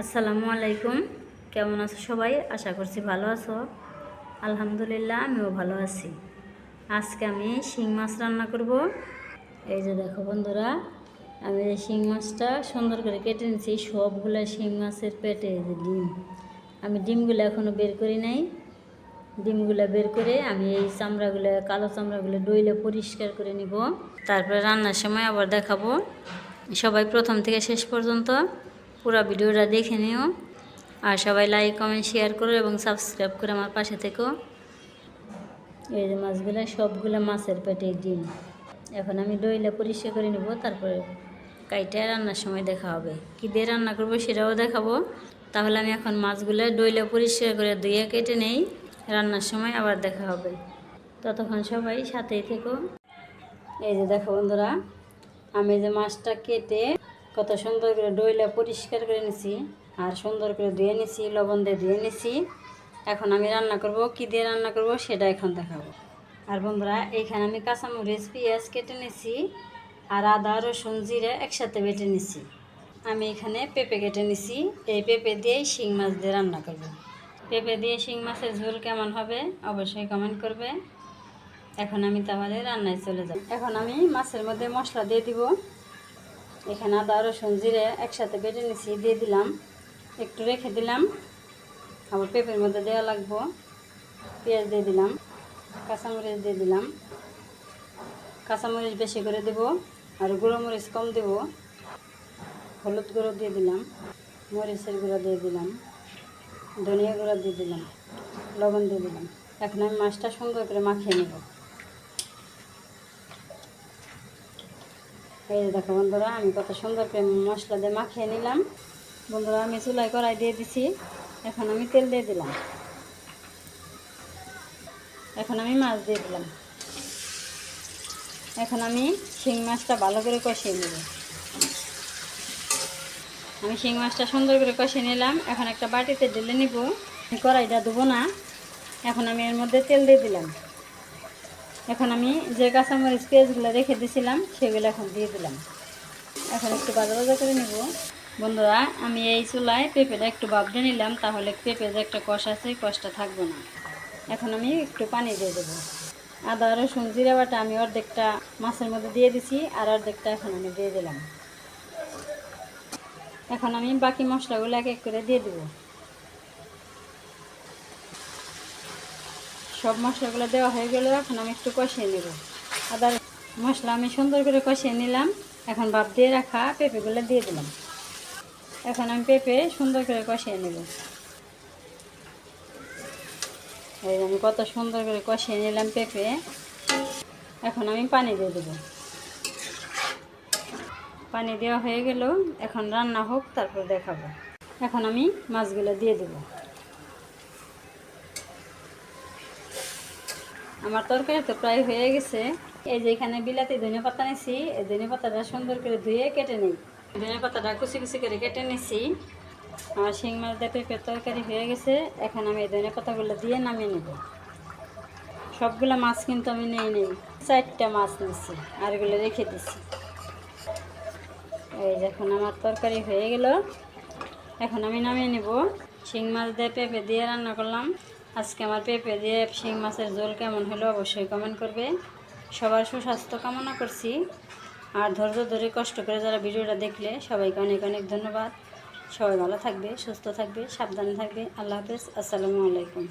আসসালামু আলাইকুম। কেমন আছো সবাই? আশা করছি ভালো আছো। আলহামদুলিল্লাহ, আমিও ভালো আছি। আজকে আমি শিং মাছ রান্না করব। এই যে দেখো বন্ধুরা, আমি এই শিং মাছটা সুন্দর করে কেটে নিয়েছি। সবগুলো শিং মাছের পেটে যে ডিম। আমি ডিমগুলো এখনও বের করি নাই। ডিমগুলো বের করে আমি এই চামড়াগুলো, কালো চামড়াগুলো ডইলে পরিষ্কার করে নিব। তারপরে রান্নার সময় আবার দেখাবো। সবাই প্রথম থেকে শেষ পর্যন্ত পুরো ভিডিওটা দেখে নিও। আর সবাই লাইক কমেন্ট শেয়ার করো এবং সাবস্ক্রাইব করে আমার পাশে থেকো। এই যে মাছগুলো, সবগুলো মাছের পেটে ডিম। এখন আমি ডইলে পরিষ্কার করে নিব, তারপরে কাইটা রান্নার সময় দেখা হবে। কী দিয়ে রান্না করব সেটাও দেখাবো। তাহলে আমি এখন মাছগুলো ডইলে পরিষ্কার করে ধুয়ে কেটে নেই, রান্নার সময় আবার দেখা হবে। ততক্ষণ সবাই সাথেই থেকো। এই যে দেখো বন্ধুরা, আমি যে মাছটা কেটে কত সুন্দর করে ডইলে পরিষ্কার করে নিছি, আর সুন্দর করে ধুয়ে নিছি, লবণ দিয়ে ধুয়ে নিছি। এখন আমি রান্না করব, কি দিয়ে রান্না করব সেটা এখন দেখাবো। আর বন্ধুরা এইখানে আমি কাঁচামরিচ, পেঁয়াজ কেটে নিছি, আর আদা, রসুন, জিরে একসাথে বেটে নিছি। আমি এখানে পেঁপে কেটে নিছি, এই পেঁপে দিয়েই শিং মাছ দিয়ে রান্না করব। পেঁপে দিয়ে শিং মাছের ঝোল কেমন হবে অবশ্যই কমেন্ট করবে। এখন আমি তাহলে রান্নায় চলে যাব। এখন আমি মাছের মধ্যে মশলা দিয়ে দিব। এখানে আদা, রসুন, জিরে একসাথে বেটে নিছি, দিয়ে দিলাম। একটু রেখে দিলাম। আবার পেঁপের মধ্যে দেওয়া লাগবো। পেঁয়াজ দিয়ে দিলাম। কাঁচামরিচ দিয়ে দিলাম। কাঁচামরিচ বেশি করে দেব আর গুঁড়ো মরিচ কম দেব। হলুদ গুঁড়ো দিয়ে দিলাম। মরিচের গুঁড়ো দিয়ে দিলাম। ধনিয়া গুঁড়ো দিয়ে দিলাম। লবণ দিয়ে দিলাম। এখন আমি মাছটা সুন্দর করে মাখিয়ে নেব। এই যে দেখো বন্ধুরা, আমি কত সুন্দর করে মশলা দিয়ে মাখিয়ে নিলাম। বন্ধুরা, আমি চুলাই কড়াই দিয়ে দিছি। এখন আমি তেল দিয়ে দিলাম। এখন আমি মাছ দিয়ে দিলাম। এখন আমি শিং মাছটা ভালো করে কষিয়ে নেব। আমি শিং মাছটা সুন্দর করে কষিয়ে নিলাম। এখন একটা বাটিতে ঢেলে নিব। কড়াইটা দেবো না। এখন আমি এর মধ্যে তেল দিয়ে দিলাম। এখন আমি যে কাঁচামরিচ পেঁয়াজগুলো রেখে দিয়েছিলাম সেগুলো এখন দিয়ে দিলাম। এখন একটু বাজা বাজা করে নেব। বন্ধুরা, আমি এই চুলায় পেঁপেটা একটু বাবড়ে নিলাম, তাহলে পেঁপে যে একটা কষ আছে কষটা থাকবে না। এখন আমি একটু পানি দিয়ে দেবো। আদা, রসুন, জিরা বাটা আমি অর্ধেকটা মাছের মধ্যে দিয়ে দিছি, আর অর্ধেকটা এখন আমি দিয়ে দিলাম। এখন আমি বাকি মশলাগুলো এক এক করে দিয়ে দেবো। সব মশলাগুলো দেওয়া হয়ে গেল, এখন আমি একটু কষিয়ে নেব। আদা মশলা আমি সুন্দর করে কষিয়ে নিলাম। এখন ভাপ দিয়ে রাখা পেঁপেগুলো দিয়ে দিলাম। এখন আমি পেঁপে সুন্দর করে কষিয়ে নেব। এই আমি কত সুন্দর করে কষিয়ে নিলাম পেঁপে। এখন আমি পানি দিয়ে দেব। পানি দেওয়া হয়ে গেল। এখন রান্না হোক, তারপর দেখাবো। এখন আমি মাছগুলো দিয়ে দেবো। আমার তরকারি তো প্রায় হয়ে গেছে। এই যে এখানে বিলাতি ধনে পাতা নিছি, এই ধনে পাতাটা সুন্দর করে ধুয়ে কেটে নিই। ধনে পাতাটা কুচি কুচি করে কেটে নিছি। আমার শিং মাছ দিয়ে পেঁপের তরকারি হয়ে গেছে। এখন আমি এই ধনে পাতাগুলো দিয়ে নামিয়ে নেব। সবগুলো মাছ কিন্তু আমি নেই নেই, চারটা মাছ নিছি আর এগুলো রেখে দিছি। এই যখন আমার তরকারি হয়ে গেল। এখন আমি নামিয়ে নেব। শিং মাছ দিয়ে পেঁপে দিয়ে রান্না করলাম। আজকে আমার পেঁপে দিয়ে শিং মাছের ঝোল কেমন হলো অবশ্যই কমেন্ট করবে। সবার সুস্বাস্থ্য কামনা করছি। আর ধৈর্য ধরে কষ্ট করে যারা ভিডিওটা দেখলে সবাইকে অনেক অনেক ধন্যবাদ। সবাই ভালো থাকবে, সুস্থ থাকবে, সাবধানে থাকবে। আল্লাহ হাফেজ, আসসালামু আলাইকুম।